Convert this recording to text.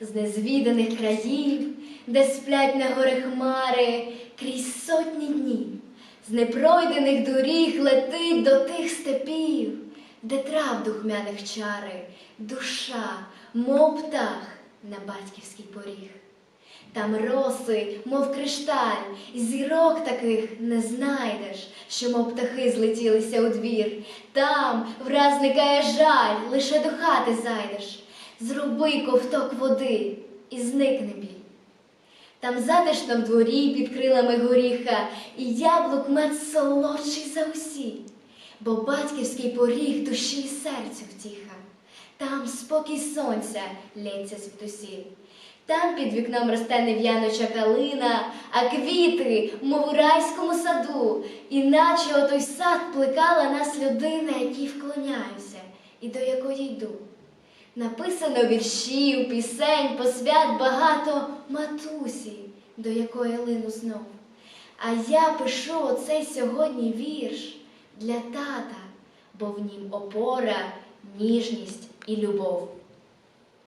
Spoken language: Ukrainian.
з незвіданих країв, де сплять на гори хмари крізь сотні днів, з непройдених доріг летить до тих степів, де трав духмяних чари, душа, мов птах на батьківський поріг. Там роси, мов кришталь, зірок таких не знайдеш, що, мов птахи злетілися у двір. Там враз зникає жаль, лише до хати зайдеш. Зроби ковток води і зникне біль. Там затишно в дворі під крилами горіха, і яблук мед солодший за усі, бо батьківський поріг душі і серцю втіха. Там спокій сонця лється звідусіль. Там під вікном росте нев'яноча калина, а квіти, мов у райському саду, іначе отой сад плекала нас людина, якій вклоняюся і до якої йду. Написано віршів, пісень, посвят багато матусі, до якої лину знов. А я пишу оцей сьогодні вірш для тата, бо в нім опора, ніжність і любов.